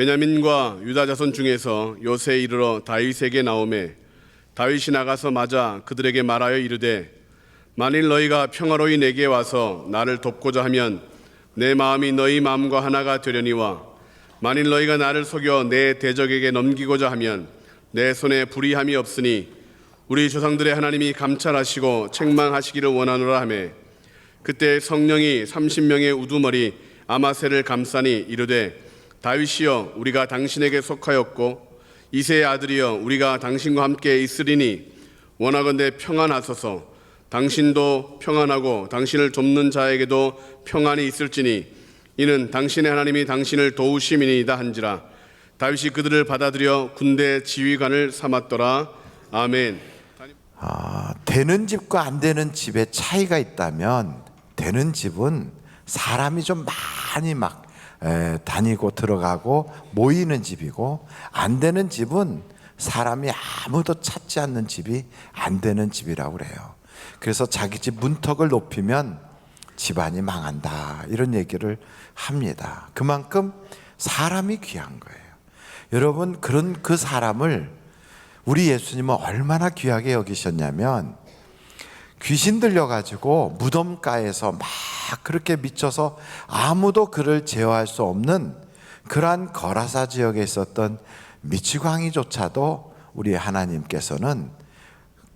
베냐민과 유다 자손 중에서 요새 이르러 다윗에게 나오매 다윗이 나가서 맞아 그들에게 말하여 이르되 만일 너희가 평화로이 내게 와서 나를 돕고자 하면 내 마음이 너희 마음과 하나가 되려니와 만일 너희가 나를 속여 내 대적에게 넘기고자 하면 내 손에 불의함이 없으니 우리 조상들의 하나님이 감찰하시고 책망하시기를 원하노라 하매 그때 성령이 30명의 우두머리 아마세를 감싸니 이르되 다윗이여 우리가 당신에게 속하였고 이세의 아들이여 우리가 당신과 함께 있으리니 원하건대 평안하소서. 당신도 평안하고 당신을 돕는 자에게도 평안이 있을지니 이는 당신의 하나님이 당신을 도우심이니이다 한지라. 다윗이 그들을 받아들여 군대 지휘관을 삼았더라. 아멘. 아, 되는 집과 안 되는 집에 차이가 있다면 되는 집은 사람이 좀 많이 막 에, 다니고 들어가고 모이는 집이고 안 되는 집은 사람이 아무도 찾지 않는 집이 안 되는 집이라고 그래요. 그래서 자기 집 문턱을 높이면 집안이 망한다 이런 얘기를 합니다. 그만큼 사람이 귀한 거예요. 여러분 그런 그 사람을 우리 예수님은 얼마나 귀하게 여기셨냐면 귀신 들려가지고 무덤가에서 막 그렇게 미쳐서 아무도 그를 제어할 수 없는 그러한 거라사 지역에 있었던 미치광이조차도 우리 하나님께서는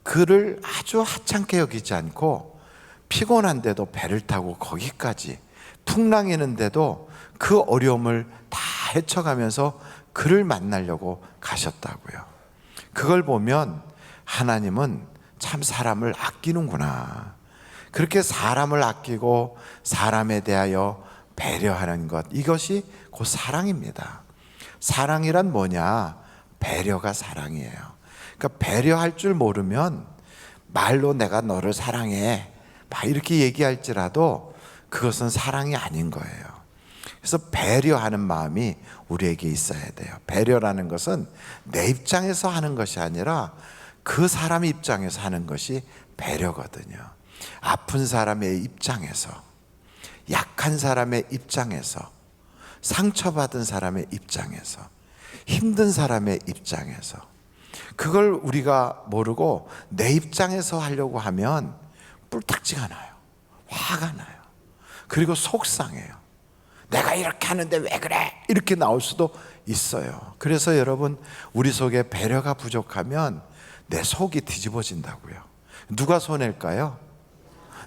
그를 아주 하찮게 여기지 않고 피곤한데도 배를 타고 거기까지 풍랑이는데도 그 어려움을 다 헤쳐가면서 그를 만나려고 가셨다고요. 그걸 보면 하나님은 참 사람을 아끼는구나. 그렇게 사람을 아끼고 사람에 대하여 배려하는 것 이것이 곧 사랑입니다. 사랑이란 뭐냐? 배려가 사랑이에요. 그러니까 배려할 줄 모르면 말로 내가 너를 사랑해. 막 이렇게 얘기할지라도 그것은 사랑이 아닌 거예요. 그래서 배려하는 마음이 우리에게 있어야 돼요. 배려라는 것은 내 입장에서 하는 것이 아니라 그 사람 입장에서 하는 것이 배려거든요. 아픈 사람의 입장에서, 약한 사람의 입장에서, 상처받은 사람의 입장에서, 힘든 사람의 입장에서, 그걸 우리가 모르고 내 입장에서 하려고 하면 뿔딱지가 나요. 화가 나요. 그리고 속상해요. 내가 이렇게 하는데 왜 그래? 이렇게 나올 수도 있어요. 그래서 여러분, 우리 속에 배려가 부족하면 내 속이 뒤집어진다고요. 누가 손해일까요?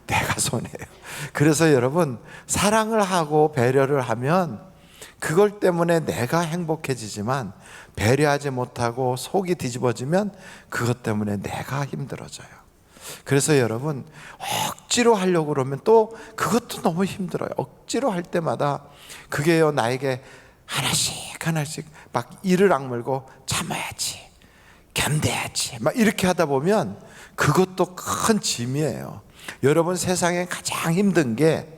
내가 손해요. 그래서 여러분, 사랑을 하고 배려를 하면 그걸 때문에 내가 행복해지지만 배려하지 못하고 속이 뒤집어지면 그것 때문에 내가 힘들어져요. 그래서 여러분 억지로 하려고 그러면 또 그것도 너무 힘들어요. 억지로 할 때마다 그게요 나에게 하나씩 하나씩 막 이를 악물고 참아야지, 견뎌야지, 막 이렇게 하다 보면 그것도 큰 짐이에요. 여러분 세상에 가장 힘든 게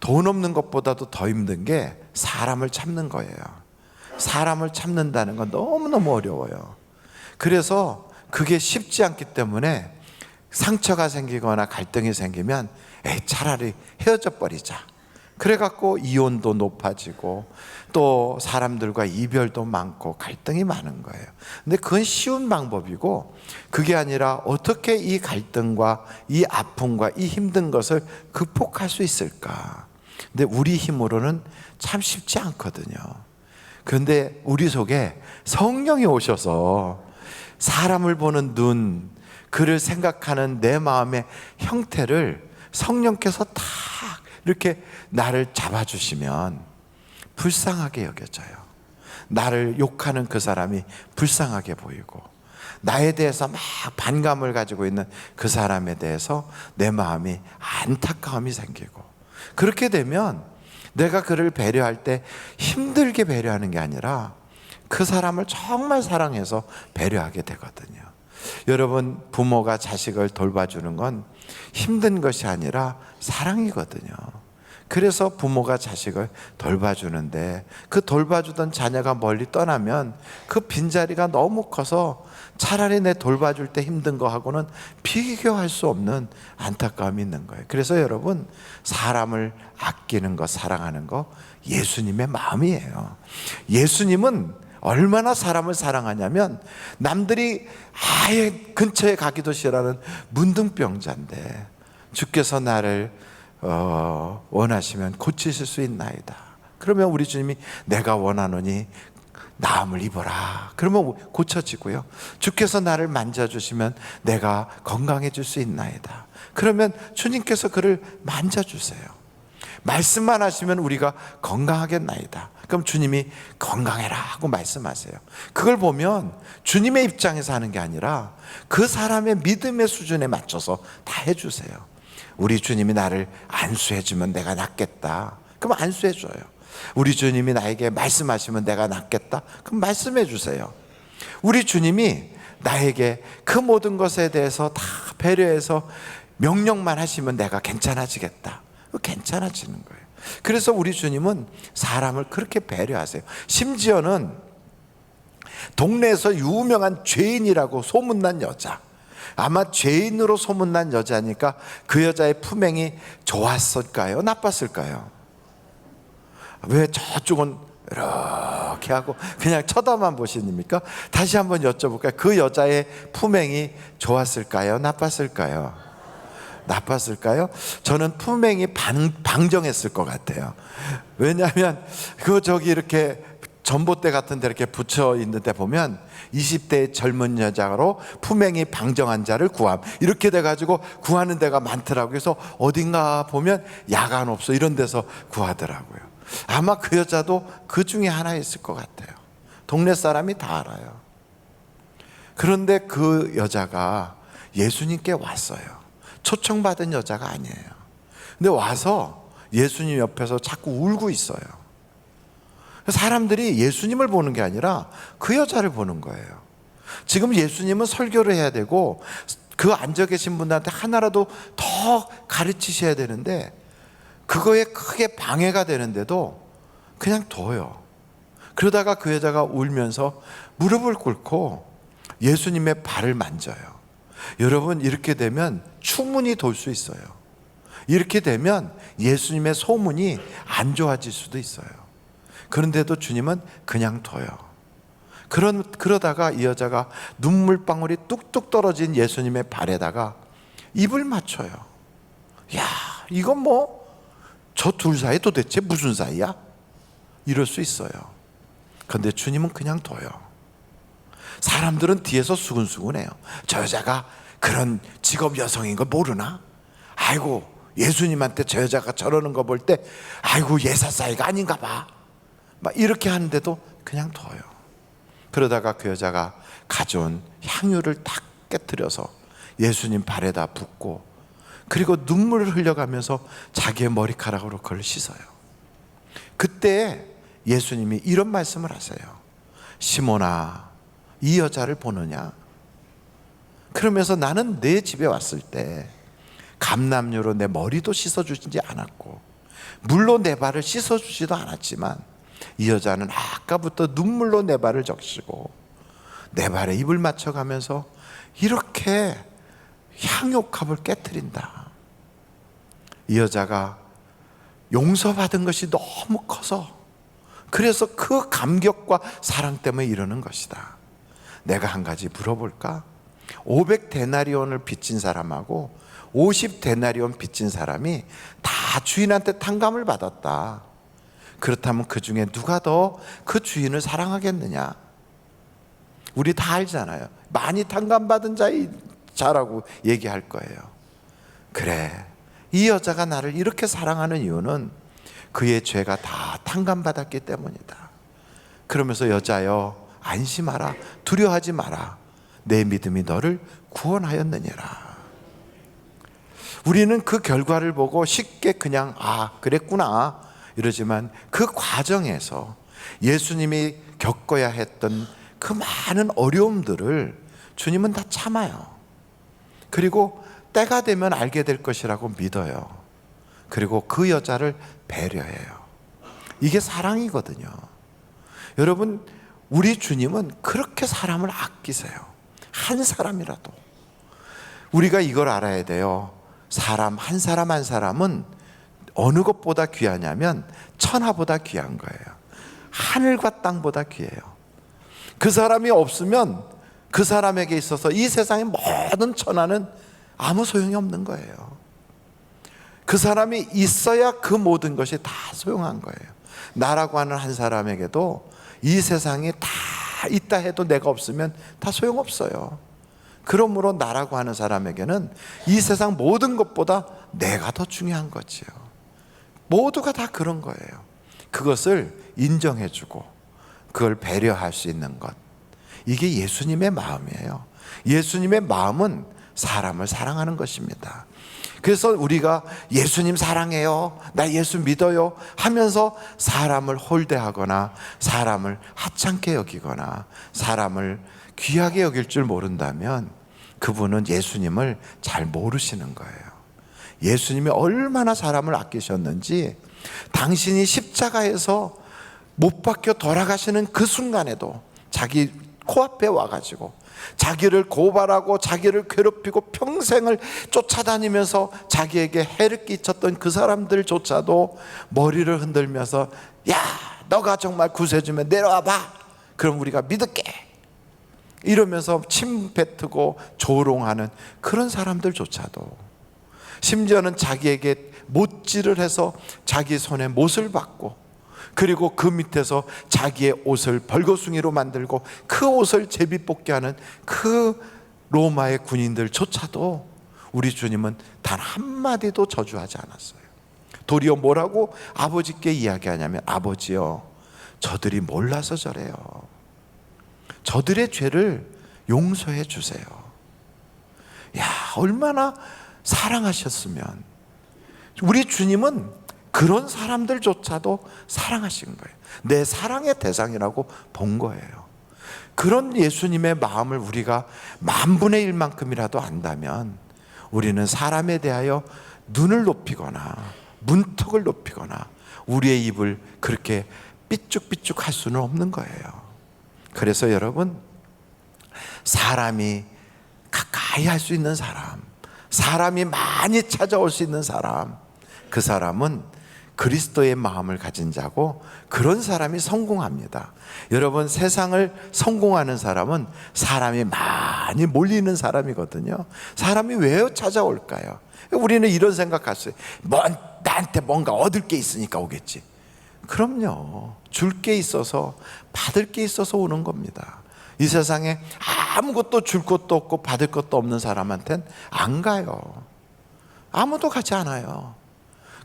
돈 없는 것보다도 더 힘든 게 사람을 참는 거예요. 사람을 참는다는 건 너무너무 어려워요. 그래서 그게 쉽지 않기 때문에 상처가 생기거나 갈등이 생기면 에이, 차라리 헤어져 버리자. 그래갖고 이혼도 높아지고 또 사람들과 이별도 많고 갈등이 많은 거예요. 근데 그건 쉬운 방법이고 그게 아니라 어떻게 이 갈등과 이 아픔과 이 힘든 것을 극복할 수 있을까? 근데 우리 힘으로는 참 쉽지 않거든요. 그런데 우리 속에 성령이 오셔서 사람을 보는 눈, 그를 생각하는 내 마음의 형태를 성령께서 다 이렇게 나를 잡아주시면 불쌍하게 여겨져요. 나를 욕하는 그 사람이 불쌍하게 보이고, 나에 대해서 막 반감을 가지고 있는 그 사람에 대해서 내 마음이 안타까움이 생기고, 그렇게 되면 내가 그를 배려할 때 힘들게 배려하는 게 아니라 그 사람을 정말 사랑해서 배려하게 되거든요. 여러분, 부모가 자식을 돌봐주는 건 힘든 것이 아니라 사랑이거든요. 그래서 부모가 자식을 돌봐주는데 그 돌봐주던 자녀가 멀리 떠나면 그 빈자리가 너무 커서 차라리 내 돌봐줄 때 힘든 거 하고는 비교할 수 없는 안타까움이 있는 거예요. 그래서 여러분, 사람을 아끼는 거, 사랑하는 거 예수님의 마음이에요. 예수님은 얼마나 사람을 사랑하냐면 남들이 아예 근처에 가기도 싫어하는 문둥병자인데 주께서 나를 어, 원하시면 고치실 수 있나이다. 그러면 우리 주님이 내가 원하노니 나음을 입어라. 그러면 고쳐지고요. 주께서 나를 만져주시면 내가 건강해질 수 있나이다. 그러면 주님께서 그를 만져주세요. 말씀만 하시면 우리가 건강하겠나이다. 그럼 주님이 건강해라 하고 말씀하세요. 그걸 보면 주님의 입장에서 하는 게 아니라 그 사람의 믿음의 수준에 맞춰서 다 해주세요. 우리 주님이 나를 안수해주면 내가 낫겠다. 그럼 안수해줘요. 우리 주님이 나에게 말씀하시면 내가 낫겠다. 그럼 말씀해 주세요. 우리 주님이 나에게 그 모든 것에 대해서 다 배려해서 명령만 하시면 내가 괜찮아지겠다. 괜찮아지는 거예요. 그래서 우리 주님은 사람을 그렇게 배려하세요. 심지어는 동네에서 유명한 죄인이라고 소문난 여자. 아마 죄인으로 소문난 여자니까 그 여자의 품행이 좋았을까요? 나빴을까요? 왜 저쪽은 이렇게 하고 그냥 쳐다만 보시니까 다시 한번 여쭤볼까요? 그 여자의 품행이 좋았을까요? 나빴을까요? 나빴을까요? 저는 품행이 방, 방정했을 것 같아요. 왜냐하면 그 저기 이렇게 전봇대 같은 데 이렇게 붙여 있는데 보면 20대 젊은 여자로 품행이 방정한 자를 구함 이렇게 돼가지고 구하는 데가 많더라고요. 그래서 어딘가 보면 야간 없어 이런 데서 구하더라고요. 아마 그 여자도 그 중에 하나였을 것 같아요. 동네 사람이 다 알아요. 그런데 그 여자가 예수님께 왔어요. 초청받은 여자가 아니에요. 근데 와서 예수님 옆에서 자꾸 울고 있어요. 사람들이 예수님을 보는 게 아니라 그 여자를 보는 거예요. 지금 예수님은 설교를 해야 되고 그 앉아 계신 분들한테 하나라도 더 가르치셔야 되는데 그거에 크게 방해가 되는데도 그냥 둬요. 그러다가 그 여자가 울면서 무릎을 꿇고 예수님의 발을 만져요. 여러분, 이렇게 되면 추문이 돌수 있어요. 이렇게 되면 예수님의 소문이 안 좋아질 수도 있어요. 그런데도 주님은 그냥 둬요. 그런, 그러다가 이 여자가 눈물방울이 뚝뚝 떨어진 예수님의 발에다가 입을 맞춰요. 야, 이건 뭐, 저 둘 사이 도대체 무슨 사이야? 이럴 수 있어요. 그런데 주님은 그냥 둬요. 사람들은 뒤에서 수근수근해요. 저 여자가 그런 직업 여성인 거 모르나? 아이고, 예수님한테 저 여자가 저러는 거 볼 때, 아이고, 예사 사이가 아닌가 봐. 막 이렇게 하는데도 그냥 둬요. 그러다가 그 여자가 가져온 향유를 탁 깨뜨려서 예수님 발에다 붓고 그리고 눈물을 흘려가면서 자기의 머리카락으로 그걸 씻어요. 그때 예수님이 이런 말씀을 하세요. 시몬아, 이 여자를 보느냐? 그러면서 나는 내 집에 왔을 때 감남유로 내 머리도 씻어주지 않았고 물로 내 발을 씻어주지도 않았지만 이 여자는 아까부터 눈물로 내 발을 적시고 내 발에 입을 맞춰가면서 이렇게 향욕합을 깨뜨린다. 이 여자가 용서받은 것이 너무 커서 그래서 그 감격과 사랑 때문에 이러는 것이다. 내가 한 가지 물어볼까? 500데나리온을 빚진 사람하고 50데나리온 빚진 사람이 다 주인한테 탕감을 받았다. 그렇다면 그 중에 누가 더 그 주인을 사랑하겠느냐? 우리 다 알잖아요. 많이 탕감받은 자의 자라고 얘기할 거예요. 그래. 이 여자가 나를 이렇게 사랑하는 이유는 그의 죄가 다 탕감받았기 때문이다. 그러면서 여자여 안심하라. 두려워하지 마라. 내 믿음이 너를 구원하였느니라. 우리는 그 결과를 보고 쉽게 그냥 아, 그랬구나. 이러지만 그 과정에서 예수님이 겪어야 했던 그 많은 어려움들을 주님은 다 참아요. 그리고 때가 되면 알게 될 것이라고 믿어요. 그리고 그 여자를 배려해요. 이게 사랑이거든요. 여러분, 우리 주님은 그렇게 사람을 아끼세요. 한 사람이라도. 우리가 이걸 알아야 돼요. 사람, 한 사람 한 사람은 어느 것보다 귀하냐면 천하보다 귀한 거예요. 하늘과 땅보다 귀해요. 그 사람이 없으면 그 사람에게 있어서 이 세상의 모든 천하는 아무 소용이 없는 거예요. 그 사람이 있어야 그 모든 것이 다 소용한 거예요. 나라고 하는 한 사람에게도 이 세상에 다 있다 해도 내가 없으면 다 소용없어요. 그러므로 나라고 하는 사람에게는 이 세상 모든 것보다 내가 더 중요한 거지요. 모두가 다 그런 거예요. 그것을 인정해주고 그걸 배려할 수 있는 것. 이게 예수님의 마음이에요. 예수님의 마음은 사람을 사랑하는 것입니다. 그래서 우리가 예수님 사랑해요. 나 예수 믿어요. 하면서 사람을 홀대하거나 사람을 하찮게 여기거나 사람을 귀하게 여길 줄 모른다면 그분은 예수님을 잘 모르시는 거예요. 예수님이 얼마나 사람을 아끼셨는지 당신이 십자가에서 못 박혀 돌아가시는 그 순간에도 자기 코앞에 와가지고 자기를 고발하고 자기를 괴롭히고 평생을 쫓아다니면서 자기에게 해를 끼쳤던 그 사람들조차도 머리를 흔들면서 야 너가 정말 구세주면 내려와 봐. 그럼 우리가 믿을게. 이러면서 침 뱉고 조롱하는 그런 사람들조차도 심지어는 자기에게 못질을 해서 자기 손에 못을 받고 그리고 그 밑에서 자기의 옷을 벌거숭이로 만들고 그 옷을 제비 뽑게 하는 그 로마의 군인들조차도 우리 주님은 단 한마디도 저주하지 않았어요. 도리어 뭐라고 아버지께 이야기하냐면 아버지요 저들이 몰라서 저래요. 저들의 죄를 용서해 주세요. 야, 얼마나 사랑하셨으면 우리 주님은 그런 사람들조차도 사랑하신 거예요. 내 사랑의 대상이라고 본 거예요. 그런 예수님의 마음을 우리가 만분의 일만큼이라도 안다면 우리는 사람에 대하여 눈을 높이거나 문턱을 높이거나 우리의 입을 그렇게 삐죽삐죽 할 수는 없는 거예요. 그래서 여러분 사람이 가까이 할 수 있는 사람, 사람이 많이 찾아올 수 있는 사람, 그 사람은 그리스도의 마음을 가진 자고 그런 사람이 성공합니다. 여러분 세상을 성공하는 사람은 사람이 많이 몰리는 사람이거든요. 사람이 왜 찾아올까요? 우리는 이런 생각했어요. 뭐 나한테 뭔가 얻을 게 있으니까 오겠지. 그럼요. 줄 게 있어서 받을 게 있어서 오는 겁니다. 이 세상에 아무것도 줄 것도 없고 받을 것도 없는 사람한텐 안 가요. 아무도 가지 않아요.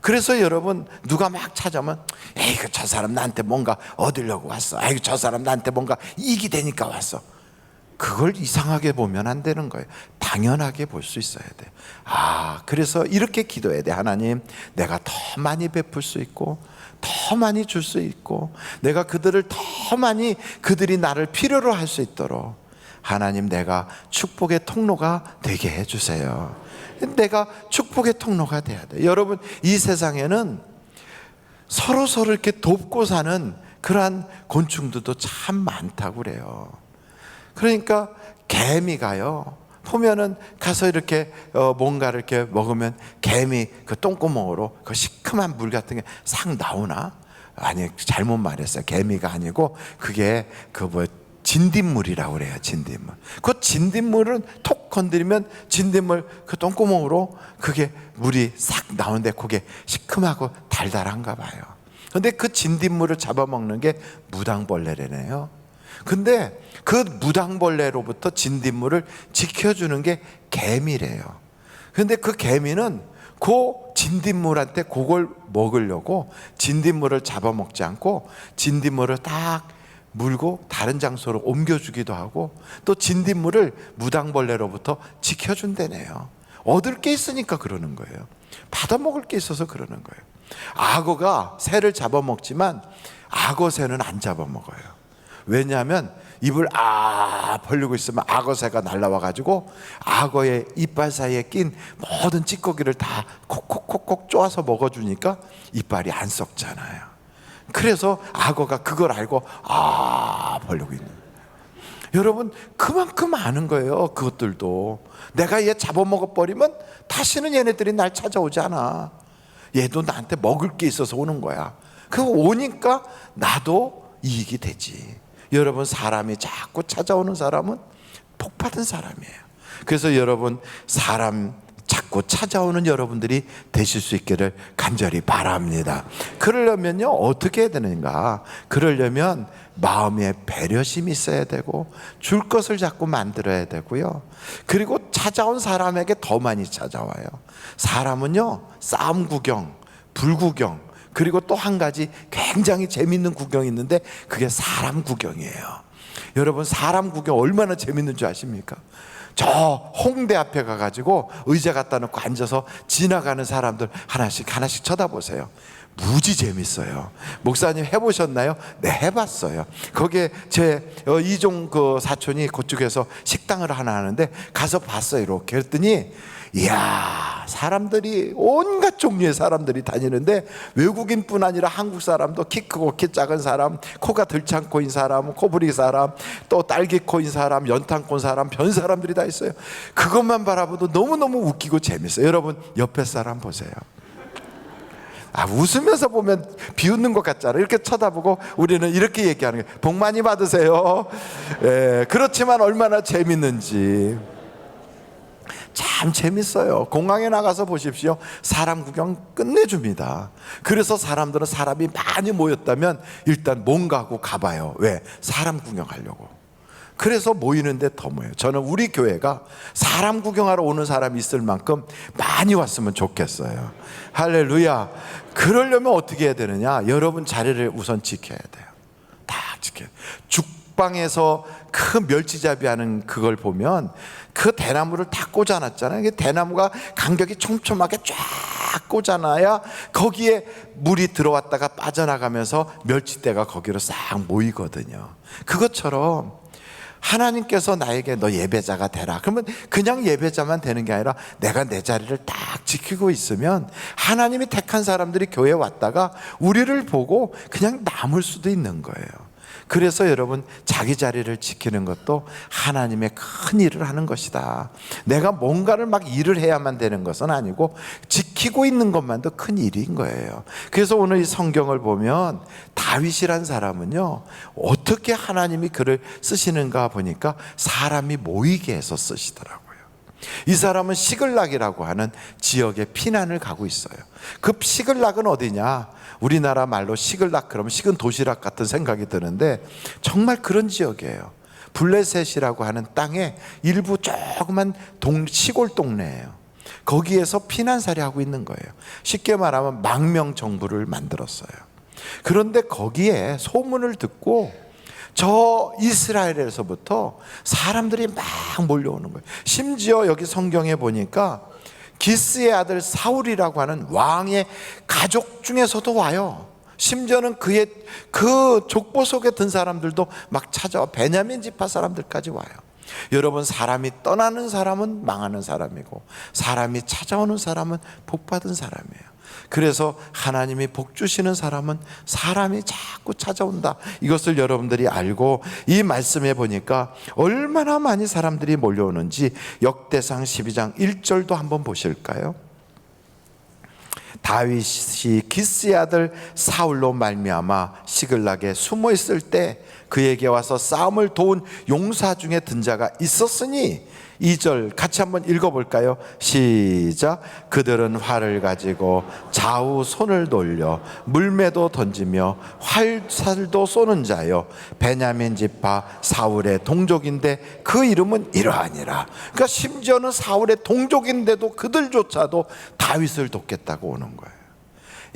그래서 여러분 누가 막 찾아오면 에이그 저 사람 나한테 뭔가 얻으려고 왔어. 아이고 저 사람 나한테 뭔가 이익이 되니까 왔어. 그걸 이상하게 보면 안 되는 거예요. 당연하게 볼 수 있어야 돼. 아, 그래서 이렇게 기도해야 돼. 하나님, 내가 더 많이 베풀 수 있고, 더 많이 줄 수 있고, 내가 그들을 더 많이 그들이 나를 필요로 할 수 있도록 하나님, 내가 축복의 통로가 되게 해 주세요. 내가 축복의 통로가 돼야 돼. 여러분, 이 세상에는 서로 서로 이렇게 돕고 사는 그러한 곤충들도 참 많다고 그래요. 그러니까 개미가요. 보면은 가서 이렇게 어 뭔가를 이렇게 먹으면 개미 그 똥구멍으로 그 시큼한 물 같은 게 싹 나오나? 아니 잘못 말했어요. 개미가 아니고 그게 그 뭐 진딧물이라고 그래요. 진딧물. 그 진딧물은 톡 건드리면 진딧물 그 똥구멍으로 그게 물이 싹 나오는데 그게 시큼하고 달달한가 봐요. 근데 그 진딧물을 잡아먹는 게 무당벌레래네요. 근데 그 무당벌레로부터 진딧물을 지켜주는 게 개미래요. 근데 그 개미는 그 진딧물한테 그걸 먹으려고 진딧물을 잡아먹지 않고 진딧물을 딱 물고 다른 장소로 옮겨주기도 하고 또 진딧물을 무당벌레로부터 지켜준다네요. 얻을 게 있으니까 그러는 거예요. 받아먹을 게 있어서 그러는 거예요. 악어가 새를 잡아먹지만 악어새는 안 잡아먹어요. 왜냐하면 입을 아 벌리고 있으면 악어새가 날라와 가지고 악어의 이빨 사이에 낀 모든 찌꺼기를 다 콕콕콕콕 쪼아서 먹어주니까 이빨이 안 썩잖아요. 그래서 악어가 그걸 알고 아 벌리고 있는. 여러분 그만큼 아는 거예요. 그것들도 내가 얘 잡아먹어 버리면 다시는 얘네들이 날 찾아오지 않아. 얘도 나한테 먹을 게 있어서 오는 거야. 그 오니까 나도 이익이 되지. 여러분 사람이 자꾸 찾아오는 사람은 복 받은 사람이에요. 그래서 여러분 사람 자꾸 찾아오는 여러분들이 되실 수 있기를 간절히 바랍니다. 그러려면요 어떻게 해야 되는가? 그러려면 마음에 배려심이 있어야 되고 줄 것을 자꾸 만들어야 되고요. 그리고 찾아온 사람에게 더 많이 찾아와요. 사람은요 싸움 구경, 불구경 그리고 또 한 가지 굉장히 재밌는 구경이 있는데 그게 사람 구경이에요. 여러분 사람 구경 얼마나 재밌는 줄 아십니까? 저 홍대 앞에 가가지고 의자 갖다 놓고 앉아서 지나가는 사람들 하나씩 하나씩 쳐다보세요. 무지 재밌어요. 목사님 해보셨나요? 네, 해봤어요. 거기에 제 어, 이종 그 사촌이 그쪽에서 식당을 하나 하는데 가서 봤어요. 이렇게 그랬더니 이야 사람들이 온갖 종류의 사람들이 다니는데 외국인뿐 아니라 한국 사람도 키 크고 키 작은 사람 코가 들창코인 사람 코부리 사람 또 딸기코인 사람 연탄콘 사람 별 사람들이 다 있어요 그것만 바라봐도 너무너무 웃기고 재밌어요 여러분 옆에 사람 보세요 아, 웃으면서 보면 비웃는 것 같잖아요. 이렇게 쳐다보고 우리는 이렇게 얘기하는 거예요. 복 많이 받으세요. 예, 그렇지만 얼마나 재밌는지. 참 재밌어요. 공항에 나가서 보십시오. 사람 구경 끝내줍니다. 그래서 사람들은 사람이 많이 모였다면 일단 뭔가 하고 가봐요. 왜? 사람 구경하려고. 그래서 모이는데 더 모여요. 저는 우리 교회가 사람 구경하러 오는 사람이 있을 만큼 많이 왔으면 좋겠어요. 할렐루야. 그러려면 어떻게 해야 되느냐? 여러분 자리를 우선 지켜야 돼요. 다 지켜요. 죽 방에서 큰 멸치잡이 하는 그걸 보면 그 대나무를 다 꽂아놨잖아요. 대나무가 간격이 촘촘하게 쫙 꽂아놔야 거기에 물이 들어왔다가 빠져나가면서 멸치대가 거기로 싹 모이거든요. 그것처럼 하나님께서 나에게 너 예배자가 되라. 그러면 그냥 예배자만 되는 게 아니라 내가 내 자리를 딱 지키고 있으면 하나님이 택한 사람들이 교회에 왔다가 우리를 보고 그냥 남을 수도 있는 거예요. 그래서 여러분 자기 자리를 지키는 것도 하나님의 큰 일을 하는 것이다. 내가 뭔가를 막 일을 해야만 되는 것은 아니고 지키고 있는 것만도 큰 일인 거예요. 그래서 오늘 이 성경을 보면 다윗이란 사람은요 어떻게 하나님이 그를 쓰시는가 보니까 사람이 모이게 해서 쓰시더라고요. 이 사람은 시글락이라고 하는 지역에 피난을 가고 있어요. 그 시글락은 어디냐? 우리나라 말로 시글락 그러면 식은 도시락 같은 생각이 드는데 정말 그런 지역이에요. 블레셋이라고 하는 땅에 일부 조그만 동, 시골 동네예요. 거기에서 피난살이 하고 있는 거예요. 쉽게 말하면 망명 정부를 만들었어요. 그런데 거기에 소문을 듣고 저 이스라엘에서부터 사람들이 막 몰려오는 거예요. 심지어 여기 성경에 보니까 기스의 아들 사울이라고 하는 왕의 가족 중에서도 와요. 심지어는 그의 그 족보 속에 든 사람들도 막 찾아와 베냐민 지파 사람들까지 와요. 여러분 사람이 떠나는 사람은 망하는 사람이고 사람이 찾아오는 사람은 복 받은 사람이에요. 그래서 하나님이 복 주시는 사람은 사람이 자꾸 찾아온다. 이것을 여러분들이 알고 이 말씀에 보니까 얼마나 많이 사람들이 몰려오는지 역대상 12장 1절도 한번 보실까요? 다윗이 기스의 아들 사울로 말미암아 시글락에 숨어 있을 때 그에게 와서 싸움을 도운 용사 중에 든 자가 있었으니 2절 같이 한번 읽어볼까요? 시작. 그들은 활을 가지고 좌우 손을 돌려 물매도 던지며 활살도 쏘는 자요. 베냐민 지파 사울의 동족인데 그 이름은 이러하니라. 그러니까 심지어는 사울의 동족인데도 그들조차도 다윗을 돕겠다고 오는 거예요.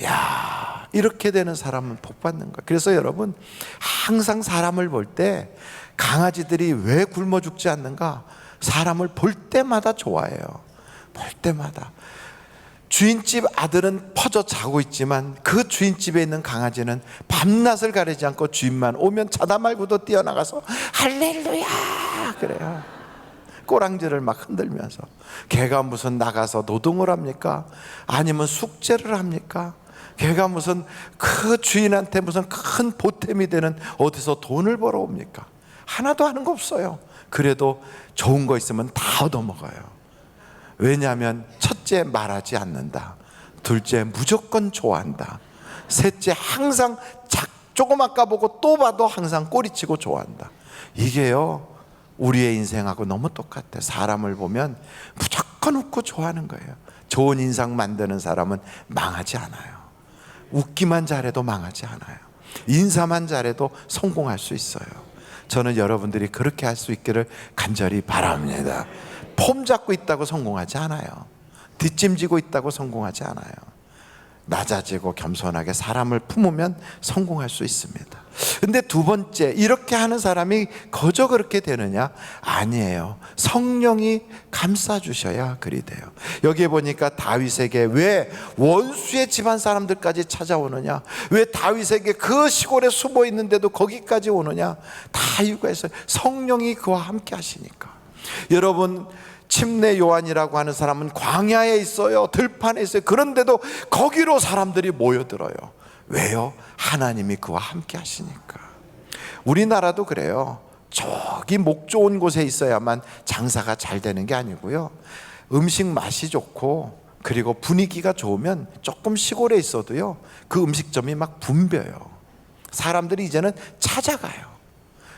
야, 이렇게 되는 사람은 복 받는 거예요. 그래서 여러분, 항상 사람을 볼 때 강아지들이 왜 굶어 죽지 않는가? 사람을 볼 때마다 좋아해요. 볼 때마다. 주인집 아들은 퍼져 자고 있지만 그 주인집에 있는 강아지는 밤낮을 가리지 않고 주인만 오면 자다 말고도 뛰어나가서 할렐루야! 그래요. 꼬랑지를 막 흔들면서 걔가 무슨 나가서 노동을 합니까? 아니면 숙제를 합니까? 걔가 무슨 그 주인한테 무슨 큰 보탬이 되는 어디서 돈을 벌어옵니까? 하나도 하는 거 없어요. 그래도 좋은 거 있으면 다 얻어먹어요. 왜냐하면 첫째 말하지 않는다. 둘째 무조건 좋아한다. 셋째 항상 작 조금 아까 보고 또 봐도 항상 꼬리치고 좋아한다. 이게요 우리의 인생하고 너무 똑같아. 사람을 보면 무조건 웃고 좋아하는 거예요. 좋은 인상 만드는 사람은 망하지 않아요. 웃기만 잘해도 망하지 않아요. 인사만 잘해도 성공할 수 있어요. 저는 여러분들이 그렇게 할 수 있기를 간절히 바랍니다. 폼 잡고 있다고 성공하지 않아요. 뒷짐지고 있다고 성공하지 않아요. 낮아지고 겸손하게 사람을 품으면 성공할 수 있습니다. 근데 두 번째, 이렇게 하는 사람이 거저 그렇게 되느냐? 아니에요. 성령이 감싸주셔야 그리 돼요. 여기에 보니까 다윗에게 왜 원수의 집안 사람들까지 찾아오느냐? 왜 다윗에게 그 시골에 숨어 있는데도 거기까지 오느냐? 다 이유가 있어요. 성령이 그와 함께 하시니까. 여러분, 침례 요한이라고 하는 사람은 광야에 있어요. 들판에 있어요. 그런데도 거기로 사람들이 모여들어요. 왜요? 하나님이 그와 함께 하시니까. 우리나라도 그래요. 저기 목 좋은 곳에 있어야만 장사가 잘 되는 게 아니고요. 음식 맛이 좋고 그리고 분위기가 좋으면 조금 시골에 있어도요. 그 음식점이 막 붐벼요. 사람들이 이제는 찾아가요.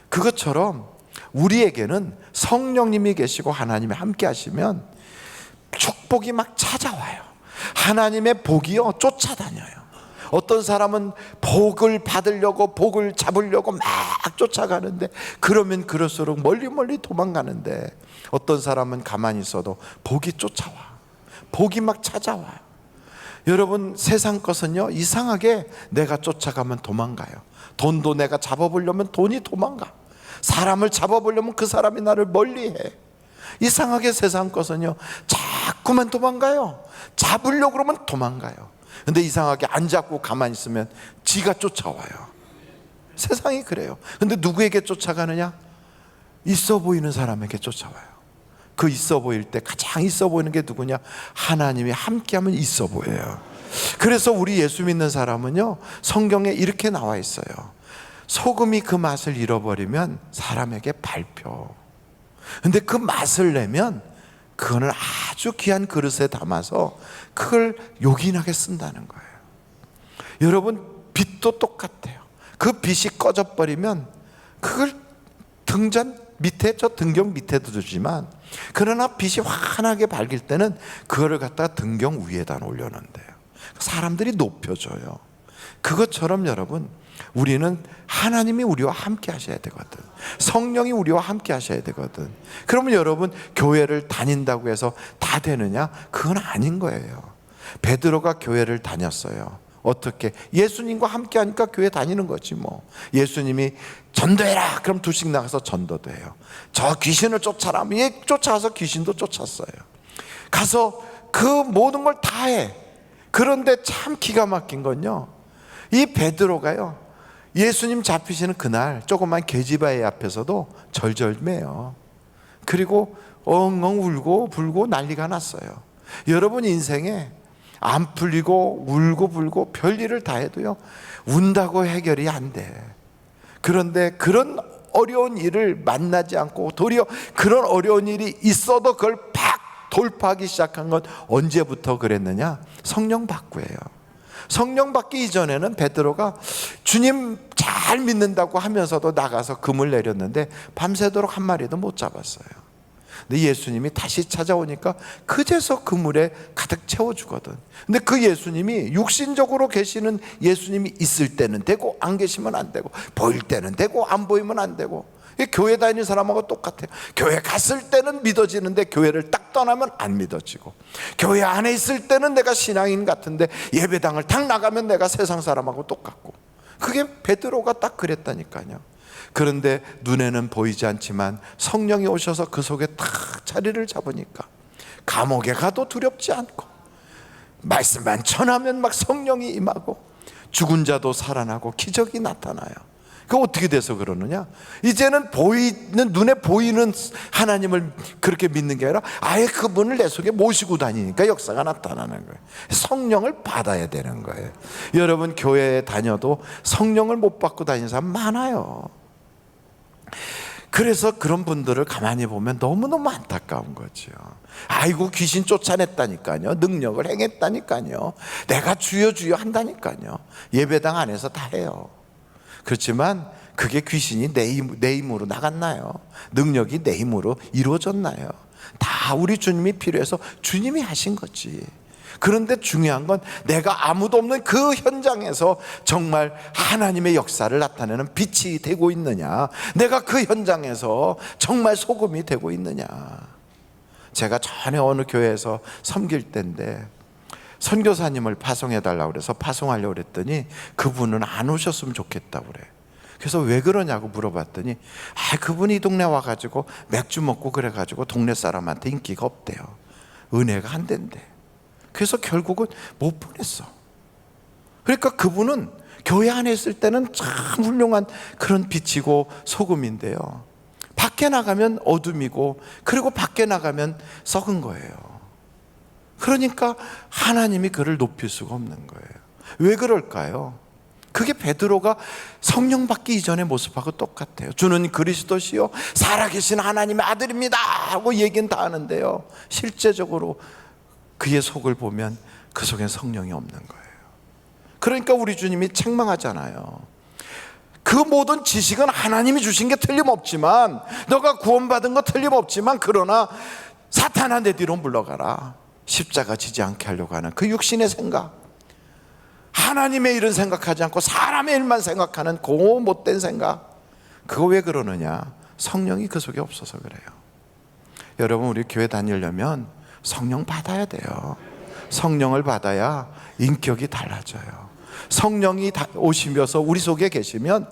그것처럼 우리에게는 성령님이 계시고 하나님이 함께 하시면 축복이 막 찾아와요. 하나님의 복이요 쫓아다녀요. 어떤 사람은 복을 받으려고 복을 잡으려고 막 쫓아가는데 그러면 그럴수록 멀리 멀리 도망가는데 어떤 사람은 가만히 있어도 복이 쫓아와. 복이 막 찾아와요. 여러분 세상 것은요 이상하게 내가 쫓아가면 도망가요. 돈도 내가 잡아보려면 돈이 도망가. 사람을 잡아보려면 그 사람이 나를 멀리해. 이상하게 세상 것은요 자꾸만 도망가요. 잡으려고 그러면 도망가요. 근데 이상하게 안 잡고 가만히 있으면 지가 쫓아와요. 세상이 그래요. 근데 누구에게 쫓아가느냐? 있어 보이는 사람에게 쫓아와요. 그 있어 보일 때 가장 있어 보이는 게 누구냐? 하나님이 함께하면 있어 보여요. 그래서 우리 예수 믿는 사람은요, 성경에 이렇게 나와 있어요. 소금이 그 맛을 잃어버리면 사람에게 밟혀. 근데 그 맛을 내면 그거는 아주 귀한 그릇에 담아서 그걸 요긴하게 쓴다는 거예요. 여러분, 빛도 똑같아요. 그 빛이 꺼져버리면 그걸 등잔 밑에 저 등경 밑에도 두지만 그러나 빛이 환하게 밝을 때는 그거를 갖다가 등경 위에다 올려놓는데요. 사람들이 높여줘요. 그것처럼 여러분 우리는 하나님이 우리와 함께 하셔야 되거든. 성령이 우리와 함께 하셔야 되거든. 그러면 여러분 교회를 다닌다고 해서 다 되느냐? 그건 아닌 거예요. 베드로가 교회를 다녔어요. 어떻게? 예수님과 함께 하니까 교회 다니는 거지 뭐. 예수님이 전도해라. 그럼 두씩 나가서 전도도 해요. 저 귀신을 쫓아라. 얘 쫓아가서 귀신도 쫓았어요. 가서 그 모든 걸 다 해. 그런데 참 기가 막힌 건요. 이 베드로가요. 예수님 잡히시는 그날 조그만 계집아이 앞에서도 절절매요. 그리고 엉엉 울고 불고 난리가 났어요. 여러분 인생에 안 풀리고 울고 불고 별일을 다 해도요. 운다고 해결이 안 돼. 그런데 그런 어려운 일을 만나지 않고 도리어 그런 어려운 일이 있어도 그걸 팍 돌파하기 시작한 건 언제부터 그랬느냐? 성령 받고예요. 성령 받기 이전에는 베드로가 주님 잘 믿는다고 하면서도 나가서 금을 내렸는데 밤새도록 한 마리도 못 잡았어요. 근데 예수님이 다시 찾아오니까 그제서 그물에 가득 채워주거든. 근데 그 예수님이 육신적으로 계시는 예수님이 있을 때는 되고 안 계시면 안 되고 보일 때는 되고 안 보이면 안 되고 이 교회 다니는 사람하고 똑같아요. 교회 갔을 때는 믿어지는데 교회를 딱 떠나면 안 믿어지고 교회 안에 있을 때는 내가 신앙인 같은데 예배당을 탁 나가면 내가 세상 사람하고 똑같고 그게 베드로가 딱 그랬다니까요. 그런데 눈에는 보이지 않지만 성령이 오셔서 그 속에 탁 자리를 잡으니까 감옥에 가도 두렵지 않고 말씀만 전하면 막 성령이 임하고 죽은 자도 살아나고 기적이 나타나요. 그 어떻게 돼서 그러느냐? 이제는 보이는 눈에 보이는 하나님을 그렇게 믿는 게 아니라 아예 그분을 내 속에 모시고 다니니까 역사가 나타나는 거예요. 성령을 받아야 되는 거예요. 여러분 교회에 다녀도 성령을 못 받고 다니는 사람 많아요. 그래서 그런 분들을 가만히 보면 너무너무 안타까운 거죠. 아이고 귀신 쫓아냈다니까요. 능력을 행했다니까요. 내가 주여 주여 한다니까요. 예배당 안에서 다 해요. 그렇지만 그게 귀신이 내, 힘, 내 힘으로 나갔나요? 능력이 내 힘으로 이루어졌나요? 다 우리 주님이 필요해서 주님이 하신 거지. 그런데 중요한 건 내가 아무도 없는 그 현장에서 정말 하나님의 역사를 나타내는 빛이 되고 있느냐. 내가 그 현장에서 정말 소금이 되고 있느냐. 제가 전에 어느 교회에서 섬길 때인데 선교사님을 파송해 달라고 그래서 파송하려고 그랬더니 그분은 안 오셨으면 좋겠다고 그래. 그래서 왜 그러냐고 물어봤더니 아 그분이 이 동네 와 가지고 맥주 먹고 그래 가지고 동네 사람한테 인기가 없대요. 은혜가 안 된대. 그래서 결국은 못 보냈어. 그러니까 그분은 교회 안에 있을 때는 참 훌륭한 그런 빛이고 소금인데요. 밖에 나가면 어둠이고 그리고 밖에 나가면 썩은 거예요. 그러니까 하나님이 그를 높일 수가 없는 거예요. 왜 그럴까요? 그게 베드로가 성령 받기 이전의 모습하고 똑같아요. 주는 그리스도시요 살아계신 하나님의 아들입니다 하고 얘기는 다 하는데요. 실제적으로 그의 속을 보면 그 속엔 성령이 없는 거예요. 그러니까 우리 주님이 책망하잖아요. 그 모든 지식은 하나님이 주신 게 틀림없지만 너가 구원받은 거 틀림없지만 그러나 사탄아 내 뒤로 물러가라. 십자가 지지 않게 하려고 하는 그 육신의 생각. 하나님의 일은 생각하지 않고 사람의 일만 생각하는 그 못된 생각. 그거 왜 그러느냐? 성령이 그 속에 없어서 그래요. 여러분 우리 교회 다니려면 성령 받아야 돼요. 성령을 받아야 인격이 달라져요. 성령이 다- 오시면서 우리 속에 계시면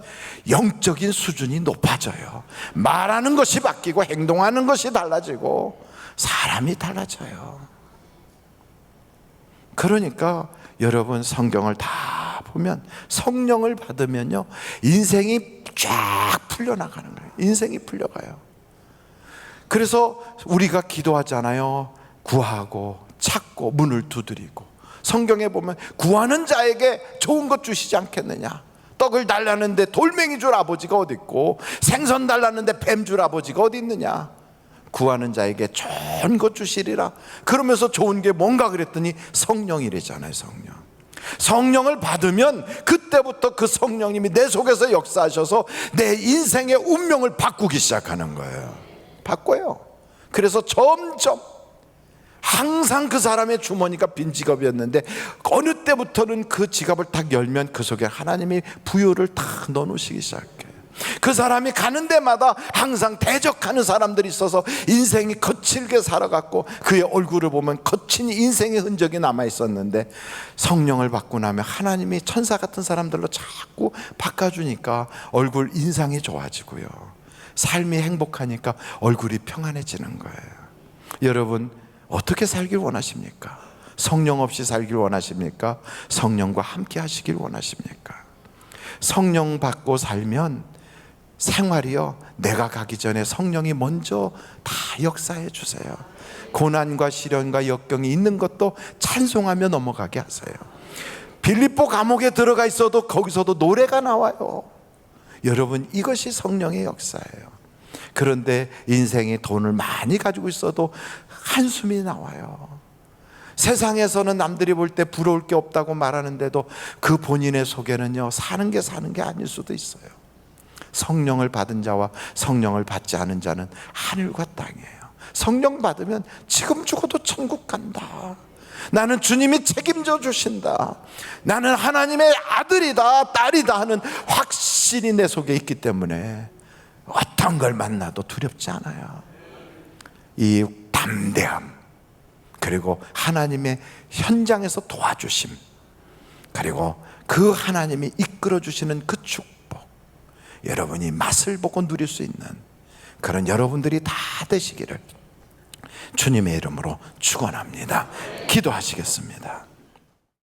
영적인 수준이 높아져요. 말하는 것이 바뀌고 행동하는 것이 달라지고 사람이 달라져요. 그러니까 여러분 성경을 다 보면 성령을 받으면요 인생이 쫙 풀려나가는 거예요. 인생이 풀려가요. 그래서 우리가 기도하잖아요. 구하고 찾고 문을 두드리고 성경에 보면 구하는 자에게 좋은 것 주시지 않겠느냐. 떡을 달라는데 돌멩이 줄 아버지가 어디 있고 생선 달라는데 뱀 줄 아버지가 어디 있느냐. 구하는 자에게 좋은 것 주시리라. 그러면서 좋은 게 뭔가 그랬더니 성령이래잖아요, 성령. 성령을 받으면 그때부터 그 성령님이 내 속에서 역사하셔서 내 인생의 운명을 바꾸기 시작하는 거예요. 바꿔요. 그래서 점점 항상 그 사람의 주머니가 빈 지갑이었는데 어느 때부터는 그 지갑을 딱 열면 그 속에 하나님이 부여를 탁 넣어놓으시기 시작해요. 그 사람이 가는 데마다 항상 대적하는 사람들이 있어서 인생이 거칠게 살아갔고 그의 얼굴을 보면 거친 인생의 흔적이 남아 있었는데 성령을 받고 나면 하나님이 천사 같은 사람들로 자꾸 바꿔주니까 얼굴 인상이 좋아지고요. 삶이 행복하니까 얼굴이 평안해지는 거예요. 여러분 어떻게 살길 원하십니까? 성령 없이 살길 원하십니까? 성령과 함께 하시길 원하십니까? 성령 받고 살면 생활이요. 내가 가기 전에 성령이 먼저 다 역사해 주세요. 고난과 시련과 역경이 있는 것도 찬송하며 넘어가게 하세요. 빌립보 감옥에 들어가 있어도 거기서도 노래가 나와요. 여러분 이것이 성령의 역사예요. 그런데 인생에 돈을 많이 가지고 있어도 한숨이 나와요. 세상에서는 남들이 볼 때 부러울 게 없다고 말하는데도 그 본인의 속에는요 사는 게 사는 게 아닐 수도 있어요. 성령을 받은 자와 성령을 받지 않은 자는 하늘과 땅이에요. 성령 받으면 지금 죽어도 천국 간다. 나는 주님이 책임져 주신다. 나는 하나님의 아들이다, 딸이다 하는 확신이 내 속에 있기 때문에 어떤 걸 만나도 두렵지 않아요. 이 담대함, 그리고 하나님의 현장에서 도와주심, 그리고 그 하나님이 이끌어 주시는 그 축복, 여러분이 맛을 보고 누릴 수 있는 그런 여러분들이 다 되시기를 주님의 이름으로 축원합니다. 기도하시겠습니다.